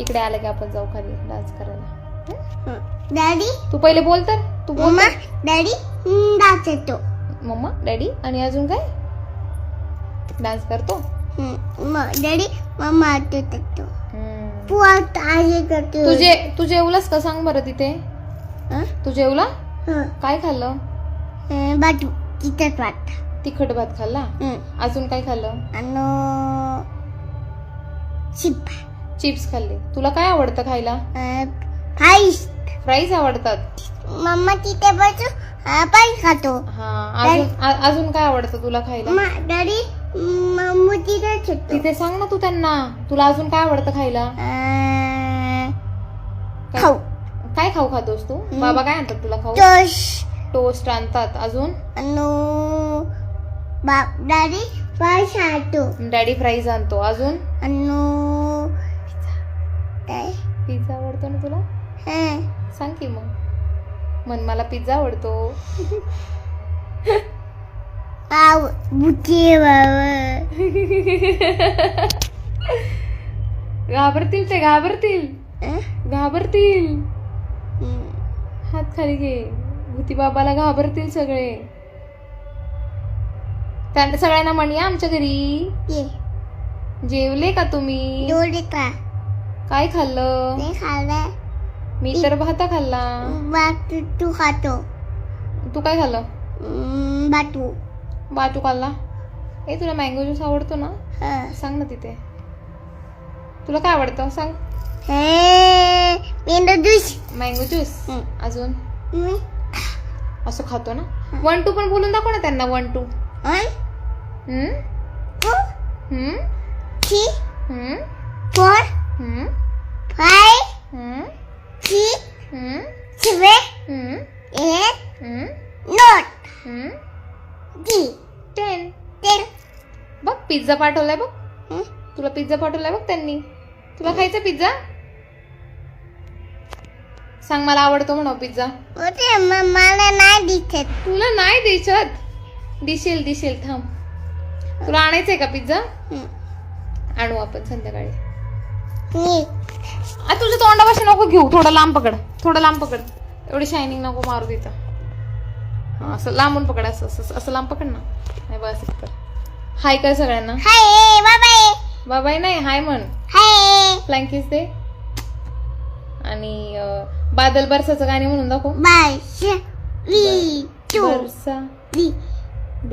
इकडे आलं की आपण जाऊ खाली डान्स करायला. डॅडी? तू पहिले बोल तर. तू बोल मम्मा डॅडी डान्स येतो. मम्मा डॅडी आणि अजून काय? डान्स करतो? डॅडी मम्मा करतो तुझे तू जेवलास का सांग बरं तिथे? हं? तू जेवला. काय खाल्लं? तिथंच वाटत तिखट भात. खाल्ला? अजून काय खाल्लं? चिप्स. खाल्ले. तुला काय आवडतं खायला? फ्राईज आवडतात. मम्मा तिथे बसू पाईस खातो. हा अजून आ- अजून काय आवडतं तुला खायला? डॅडी मम्मू तिथे सांग ना तू त्यांना. तुला अजून काय आवडतं खायला? अं, काय- खाऊ. काय खाऊ खातोस तू? बाबा काय आणतात तुला खाऊ? टोश टोस्ट आणतात. अजून? बाप डॅडी फाईस खातो डॅडी फ्राईज आणतो. अजून? काय? पिझ्झा आवडतो ना तुला? हं. सांग की मग. मन मला पिझ्झा आवडतो. आव बुके बाबा. घाबरतील ते घाबरतील? घाबरतील. हात खाली घे. भूती बाबाला घाबरतील सगळे. त्यांना सगळ्यांना म्हणी आमच्या घरी. ये. जेवले का तुम्ही? का? काय खाल्लं? खाल्लं. मी तर भाता खाल्ला. बाटू तू खातो. तू काय खाल्लं? बाटू बाटू खाल्ला? ए तुला मँगो ज्यूस आवडतो ना? हं. सांग ना तिथे. तुला काय आवडतं? सांग. हे मेंदू ज्यूस मँगो ज्यूस हं. अजून? मी असं खातो ना? वन टू पण बोलून दाखव ना त्यांना one two one hmm two hmm three hmm four hmm five hmm six hmm seven hmm eight hmm note hmm D ten ten बघ पिझ्झा पाठवलाय बघ. हं? तुला पिझ्झा पाठवलाय बघ त्यांनी. तुला खायचा पिझ्झा सांग मला आवडतो म्हणा पिझ्झा होते म- मला नाही दिसत. तुला नाही दिसत? दिसेल दिसेल थांब. तुला आणायचंय का पिझ्झा. आणू आपण संध्याकाळी. आ तुझ्या तोंडापाशी नको घेऊ थोडं लांब पकड थोडं लांब पकड. एवढी शायनिंग नको मारू तिथं. हा असं लांबून पकड असं असं असं लांब पकड ना. नाही बस कर. हाय कर सगळ्यांना. हाय बाय बाबाई नाही हाय म्हण. हाय फ्लँकीस दे. आणि अं, बादल बरसाचं गाणे म्हणून दाखव. बाय वी टू बरसा. वी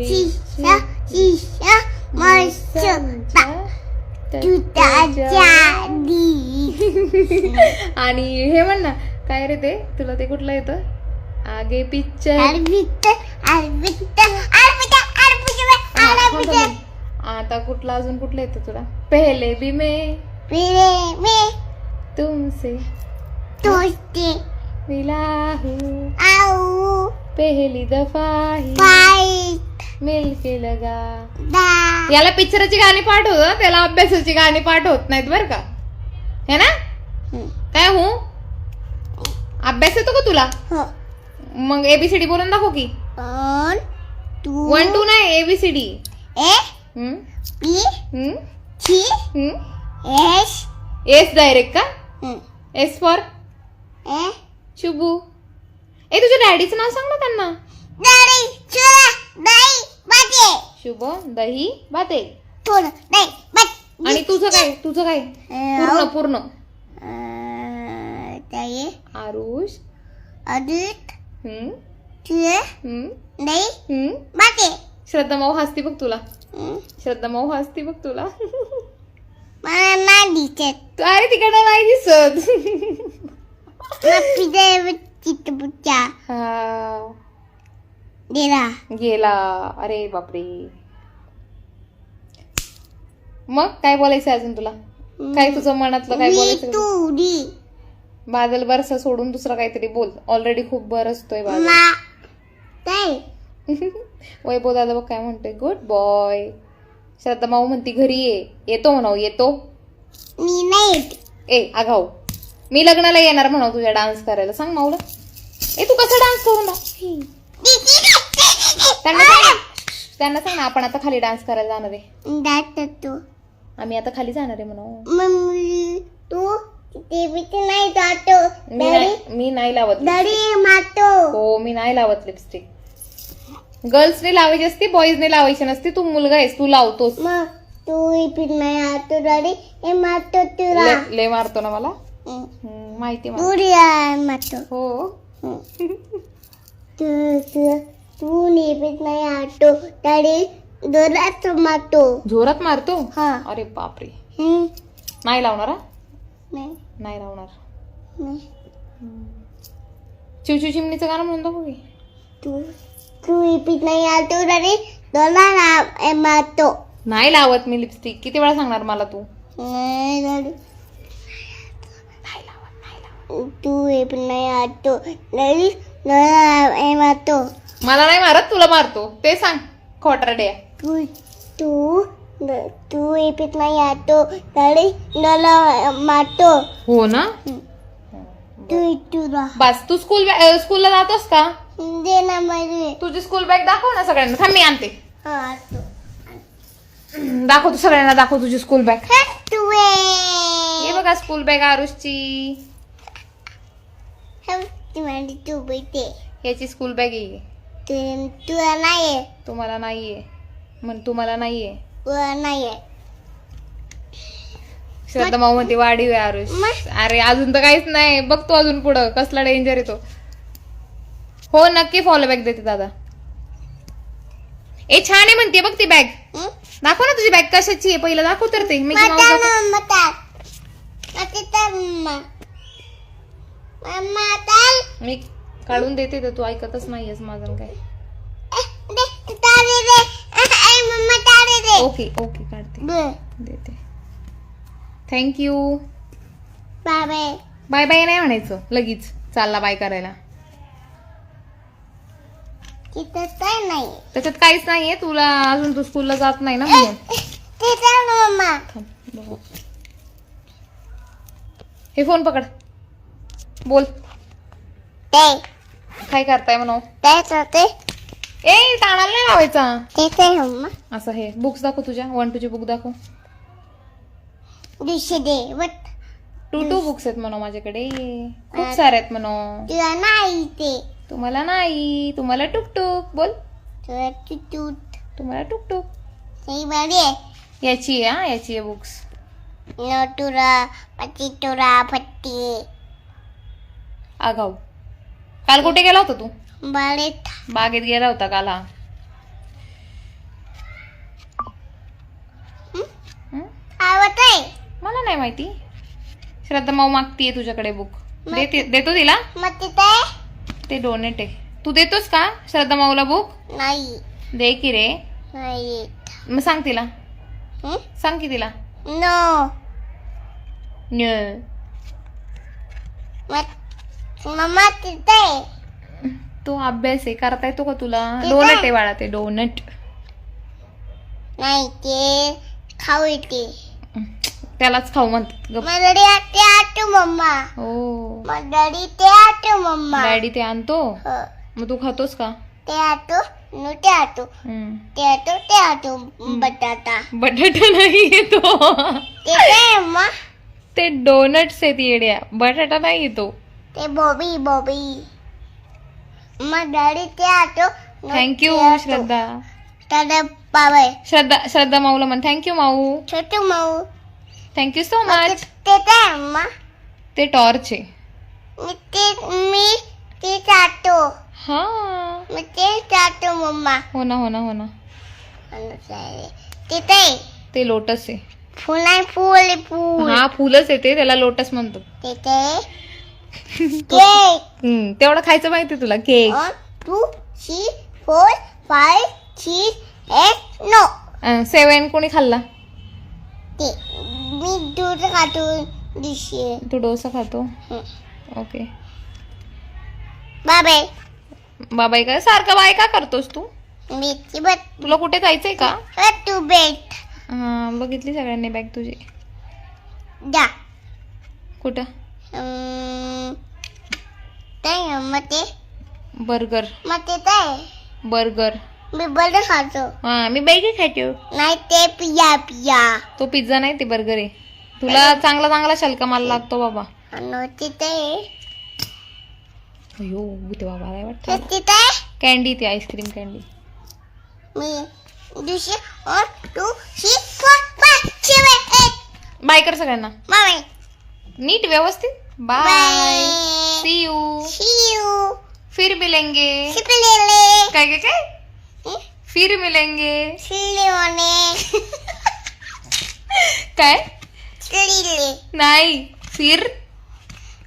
आणि हे म्हण ना काय रे ते? तुला ते कुठलं येतं? आगे पिक्चर आता कुठला अजून कुठलं येतं तुला? पहले भी मैं तुमसे मिला हूँ. पहली दफा ही. लगा याला पिक्चराची गाणी पाठवत हं, त्याला अभ्यासाची गाणी पाठवत नाहीत बर का. है ना? काय हो? अभ्यास येतो का तुला? हो. मग एबीसीडी बोलून दाखव की. वन टू नाही ABCD A. S. S direct का? S for? A. Shubhu. A तुझ्या डॅडीचं नाव सांग ना त्यांना. शुभ दही बात आणि तुझं काय तुझं काय? पूर्ण पूर्ण. आरुष. अदित हम्म. हम्म. हम्म. श्रद्धा माऊ हसती बघ तुला. श्रद्धा माऊ हसती बघ तुला. दिसत. अरे तिकडे नाही दिसत. हा. दिला गेला. अरे बापरे. मग काय बोलायचं अजून तुला? काय तुझं मनातलं काय बोलायचं? बादल बरसा सोडून दुसरं काहीतरी बोल. ऑलरेडी खूप बरसतोय बादल. मा. ताई. वैभव दादा बघ काय म्हणतोय. गुड बॉय श्रद्धा माऊ म्हणती घरी ये. येतो म्हणाव येतो. मी नाही येत. ए आघाऊ मी लग्नाला येणार म्हणाव तुझ्या डान्स करायला. सांग माऊला. ए तू कसा डान्स करून? त्यांना सांग ना. त्यांना सांग ना आपण आता खाली डान्स करायला जाणार आहे. तू आम्ही आता खाली जाणार आहे म्हणून. मम्मी तू टीव्हीचे नाही जातो मी नाही मी नाही लावत मातो हो मी नाही लावत लिपस्टिक गर्ल्सने लावायची असते बॉईजने लावायची नसते. तू मुलगा आहेस तू लावतोस. मग तू इपित नाही आतो डॅडी हे मातो तुला. ले- ले मारतो ना मला. हम्म, माहिती मला मातो हं. तू निपित नाही आतो डॅडी दोरात मातो जोरात मारतो? हा. अरे बापरे. नाही लावणार हा? नाही. नाही लावणार. नाही. चिवचिव चिमणीचं गाणं म्हणून दाखव की. तू तू इपित नाही आतो डॅडी दोला मातो नाही लावत मी लिपस्टिक किती वेळा सांगणार मला तू? नाही नाही तू इपित नाही आतो डॅडी दोला मातो मला नाही मारत तुला मारतो. ते सांग खोटरडे तू तू तू इपित नाही आतो डॅडी दोला मातो हो ना? तू तुला बस तू स्कूल स्कूलला जातोस का? दे ना माझे तुझी स्कूल बॅग दाखव ना सगळ्यांना. थांब मी आणते. हा आतो दाखव तू सगळ्यांना दाखव तुझी स्कूल बॅग तू हे बघा स्कूल बॅग आरुषची. तू बैठे. याची स्कूल बॅग आहे. तू तुला नाही तुम्हाला नाहीये. म्हण तुम्हाला नाहीये. तुला नाही श्रद्धा माऊ म्हणते वाढीव आहे आरुष? अरे अजून तर काहीच नाही. बघ तू अजून पुढं कसला डेंजर येतो हो नक्की फॉलो बॅग देते दादा. ए छान आहे म्हणते बघ ती बॅग दाखव ना तुझी बॅग कशाची आहे. पहिलं दाखव तर ते. दाखव. मी काढून देते तर तू ऐकतच नाहीयेस माझं काय. ओके ओके काढते. देते. थँक्यू बाबा बाय बाय नाही म्हणायचं. लगेच. चालला बाय करायला. त्याच्यात काहीच नाहीये. तुला अजून तू स्कूलला जात नाही ना म्हणून. मम्मा थांब, बघू. हे फोन पकड. बोल. ते काय करताय म्हणून तेच होते ए कानाला नाही लावायचा. तिथे मम्मा असं हे बुक्स दाखव तुझ्या. वन टूची बुक दाखव. दे वट. टू टू बुक्स आहेत म्हणून माझ्याकडे. खूप सारे आहेत म्हणून तुला नाही ते. तुम्हाला नाही. तुम्हाला टुकटुक बोल. तुला तुम्हाला टुकटुक ही बरी आहे. याची आहे हा याची आहे बुक्स नटुरा पती तुरा पट्टी आगाऊ. काल कुठे गेला होता तू? बरे बागेत गेला होता काल हा? आवत आहे. मला नाही माहिती. श्रद्धा माऊ मागतीये तुझ्याकडे बुक देते देतो तिला? मग तिथे? ते डोनेट आहे. तू देतोस का श्रद्धा माऊला बुक नाही. दे की रे. नाही. मग सांग तिला. हं? सांग की तिला. नो. मग मम्मा तिथे. तो अभ्यास आहे करता येतो का तुला? डोनट? आहे बाळा ते डोनट. नाही ते खाऊ येते. त्यालाच खाऊ म्हणतात गप. मग डॅडी ते आटू मम्मा. हो. ते आटू मम्मा. डॅडी ते आणतो? हो. मग तू खातोस का? ते आटू नु ते आटू हम्म. ते आटू ते आटू बटाटा. बटाटा नाही येतो. ते काय मम्मा. ते डोनट्स आहेत येड्या. बटाटा नाही येतो. ते बॉबी बॉबी. मग डॅडी ते आटो थँक्यू श्रद्धा. श्रद्धा श्रद्धा माऊला म्हण. Thank you Mau. Chhotu Mau. Thank you so much ते- ते ते टॉर्च आहे. मी ते मी ते हा. मी ते चाटो मम्मा. हो ना हो ना हो ना. तिथे ते लोटस आहे. फुल आहे फुल फुल. हा फुलच येते त्याला लोटस म्हणतात. तिथे केक हम्म, तेवढं खायचं माहिती तुला cake one two three four five six eight no seven कोणी खाल्ला? ते मी दूध दिशे. तू डोसा खातो? ओके बाबे बाबाई. काय सारखं बाय का करतोस तू? मी ती तुला कुठे जायचंय का? तू बेट. हा, बघितली सगळ्यांनी बॅग तुझी. जा. कुठं? ते मग ते बर्गर. मग ते काय बर्गर. मी बर्गर खातो. हा मी बैगे खातो नाही ते पिया पिया. तो पिझ्झा नाही ते बर्गर आहे. तुला चांगला चांगला शलका मला लागतो बाबा. आणि तिथे अयो भूते बाबा काय ते वाटतं तिथे कॅन्डी ती आईस्क्रीम कॅन्डी. मी दुसरी और two three four five seven eight bye कर सगळ्यांना. बाय. नीट व्यवस्थित? Bye see you see you फिर मिलेंगे. काय काय काय? फिर मिलेंगे. काय? नाही. फिर.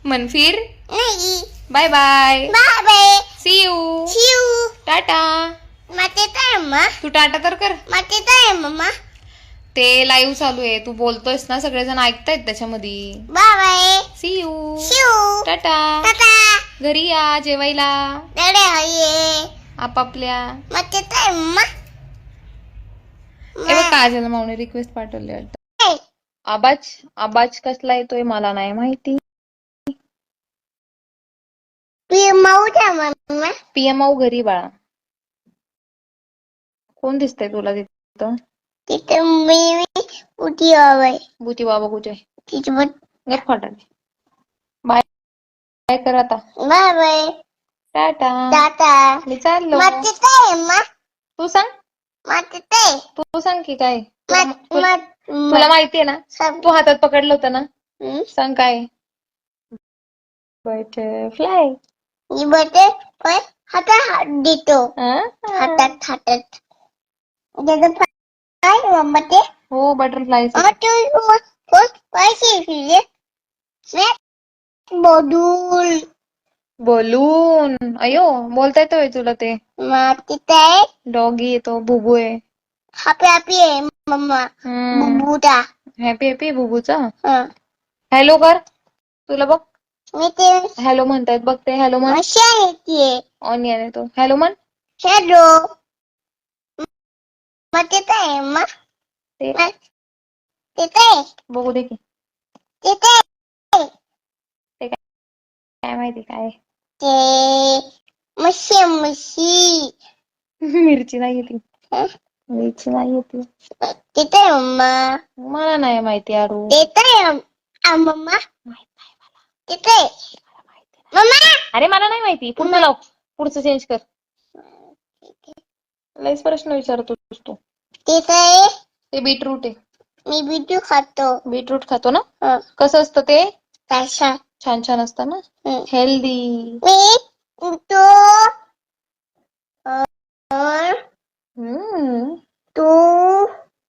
मन फिर. नाही. Bye bye bye bye see you see you tata माते मम्मा तू टाटा तर कर. माते काय मम्मा ते लाईव्ह चालू आहे. तू बोलतोयस ना सगळेजण ऐकतायत त्याच्यामध्ये. Bye bye see you tata tata घरी या जेवायला. डडे हये आपापल्या. काय ए बघ काजल रिक्वेस्ट पाठवली वाटतं. आबाज आबाज कसला येतोय मला नाही माहिती. पी माऊच्या मम्मा पीएमओ घरी बाळा. कोण दिसतंय तुला तिथं? तिथे मी उठी हवंय. बुती बाबा कुठे? तिथे पण गप फाटाले बाय बाय कर आता. Bye bye tata. टाटा. मी चाललो. काय मम्मा तू सांग. माते काय तू सांग की काय? तुला माहितीये ना? तू हातात पकडलं होतं ना. सांग काय फ्लाय मी बटे पण हातात हात देतो. हातात हातात. त्याचं काय मम्मा ते हो बटरफ्लाय बदूल बोलून अयो बोलता येतोय तुला ते. तिथे डॉगी येतो बुबू आहे. हॅपी हॅपी आहे मम्मा बुबुटा हॅपी हॅपी बुबूचा? हं. हॅलो कर. तुला बघ. मी ते हॅलो म्हणतायत बघ ते. हॅलो म्हण. ऑनियन येतो. हॅलो म्हण. हॅलो मग तिथे आहे मग. ते तिथे बघू दे की. तिथे काय माहिती काय ते मशी मशी. मिरची नाही येते. हं? मिरची नाही येते. तिथे आहे मम्मा. मला नाही माहिती यारू तिथे आहे मम्मा. तिथे मम्मा. अरे मला नाही माहिती. पुढचं लाव. पुढचं चेंज कर. लईच प्रश्न विचारतोस तू. तिथे आहे. ते बीटरूट आहे. मी बिजू खातो. बीटरूट खातो ना? हं. कसं असतं ते? कशा छान छान असतं ना? हं. हेल्दी. मी तो और तू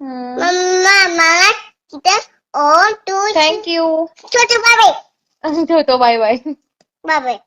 मम्मा मला तिथं और तू थँक्यू छोटे बाबे ठेवतो बाय बाय. बाबे